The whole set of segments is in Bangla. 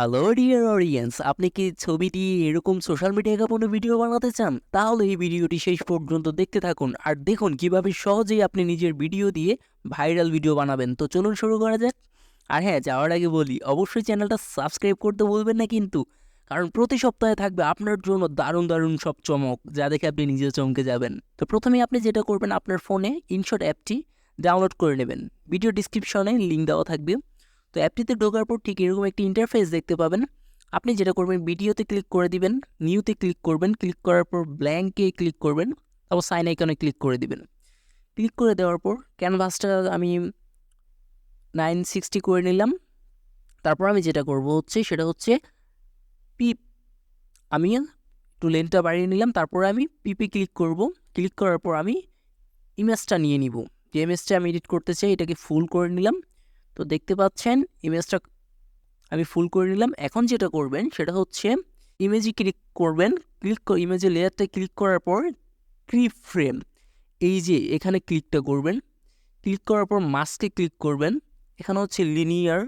হ্যালো ডিয়ার অডিয়েন্স আপনি কি ছবি দিয়ে এরকম সোশ্যাল মিডিয়া কোনো ভিডিও বানাতে চান? তাহলে এই ভিডিওটি শেষ পর্যন্ত দেখতে থাকুন। আর দেখুন, কীভাবে সহজেই আপনি নিজের ভিডিও দিয়ে ভাইরাল ভিডিও বানাবেন। তো চলুন শুরু করা যাক। আর হ্যাঁ যাওয়ার আগে বলি, অবশ্যই চ্যানেলটা সাবস্ক্রাইব করতে বলবেন না কিন্তু। কারণ প্রতি সপ্তাহে থাকবে আপনার জন্য দারুণ দারুণ সব চমক, যা দেখে আপনি নিজে চমকে যাবেন। তো প্রথমে আপনি যেটা করবেন, আপনার ফোনে ইনশট অ্যাপটি ডাউনলোড করে নেবেন। ভিডিও ডিসক্রিপশনে লিঙ্ক দেওয়া থাকবে। তো অ্যাপটিতে ঢোকার পর ঠিক এরকম একটি ইন্টারফেস দেখতে পাবেন। আপনি যেটা করবেন ভিডিওতে ক্লিক করে দিবেন নিউতে ক্লিক করবেন ক্লিক করার পর ব্ল্যাঙ্কে ক্লিক করবেন, তারপর সাইন আইকনে ক্লিক করে দিবেন। ক্লিক করে দেওয়ার পর ক্যানভাসটা আমি নাইন সিক্সটি করে নিলাম। তারপর আমি যেটা করব হচ্ছে, সেটা হচ্ছে পিপ আমি একটু লেনটা বাড়িয়ে নিলাম, তারপর আমি পিপে ক্লিক করব। ক্লিক করার পর আমি ইমেজটা নিয়ে নিব। যে ইমেজটা আমি এডিট করতে চাই, এটাকে ফুল করে নিলাম। তো দেখতে পাচ্ছেন ইমেজটা আমি ফুল করে নিলাম। এখন যেটা করবেন, সেটা হচ্ছে ইমেজে ক্লিক করবেন। ক্লিক ইমেজে লেয়ারটা ক্লিক করার পর ক্রিপ ফ্রেম এই যে এখানে ক্লিকটা করবেন। ক্লিক করার পর মাস্কে ক্লিক করবেন। এখানে হচ্ছে লিনিয়ার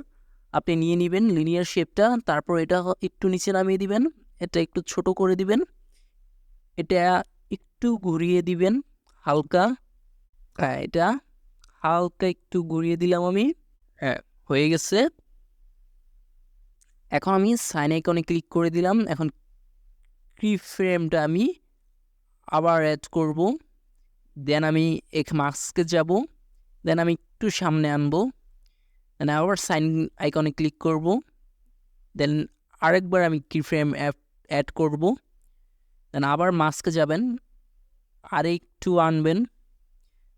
আপনি নিয়ে নেবেন। লিনিয়ার শেপটা তারপর এটা একটু নিচে নামিয়ে দিবেন। এটা একটু ছোট করে দিবেন। এটা একটু ঘুরিয়ে দিবেন, হালকা। হ্যাঁ এটা হালকা একটু ঘুরিয়ে দিলাম আমি। হ্যাঁ হয়ে গেছে। এখন আমি সাইন আইকনে ক্লিক করে দিলাম। এখন কি ফ্রেমটা আমি আবার অ্যাড করব। দেন আমি এক মাস্কে যাব। দেন আমি একটু সামনে আনব। দেন আবার সাইন আইকনে ক্লিক করব। দেন আরেকবার আমি কি ফ্রেম অ্যাড করব। দেন আবার মাস্কে যাবেন। আর একটু আনবেন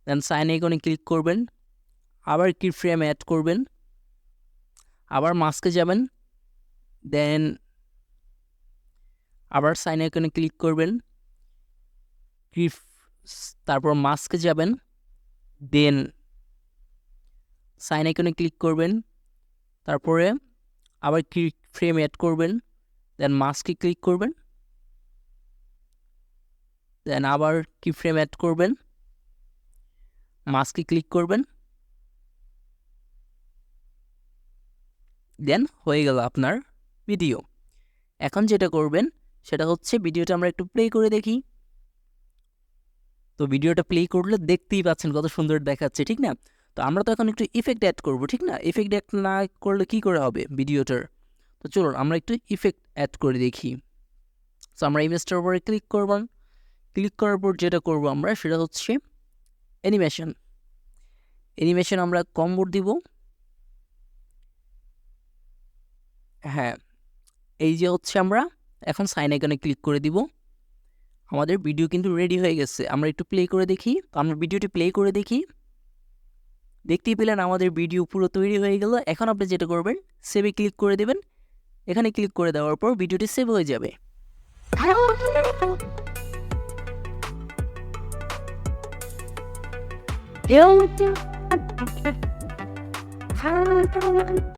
দেন সাইন আইকনে ক্লিক করবেন। আবার কি ফ্রেম অ্যাড করবেন। আবার মাস্কে যাবেন। দেন আবার সাইন আইকনে ক্লিক করবেন। ক্রিফ তারপর মাস্কে যাবেন। দেন সাইন আইকনে ক্লিক করবেন। তারপরে আবার কি ফ্রেম অ্যাড করবেন। দেন মাস্কে ক্লিক করবেন। দেন আবার কি ফ্রেম অ্যাড করবেন। মাস্কে ক্লিক করবেন। দেন হয়ে গেল আপনার ভিডিও এখন যেটা করবেন, সেটা হচ্ছে ভিডিওটা আমরা একটু প্লে করে দেখি। তো ভিডিওটা প্লে করলে দেখতেই পাচ্ছেন কত সুন্দর দেখাচ্ছে, ঠিক না? তো আমরা তো এখন একটু ইফেক্ট অ্যাড করব, ঠিক না? ইফেক্ট অ্যাড না করলে কি করে হবে ভিডিওটার তো চলুন, আমরা একটু ইফেক্ট অ্যাড করে দেখি। তো আমরা ইমেজটার উপরে ক্লিক করব। ক্লিক করার পর যেটা করব আমরা, সেটা হচ্ছে অ্যানিমেশন অ্যানিমেশন আমরা কম্বোর দিব। হ্যাঁ এই যে হচ্ছে আমরা, এখন সাইন আইকনে ক্লিক করে দিব। আমাদের ভিডিও কিন্তু রেডি হয়ে গেছে, আমরা একটু প্লে করে দেখি। আমরা ভিডিওটি প্লে করে দেখি। দেখতেই পেলেন আমাদের ভিডিও পুরো তৈরি হয়ে গেল। এখন আপনি যেটা করবেন সেভে ক্লিক করে দেবেন। এখানে ক্লিক করে দেওয়ার পর ভিডিওটি সেভ হয়ে যাবে।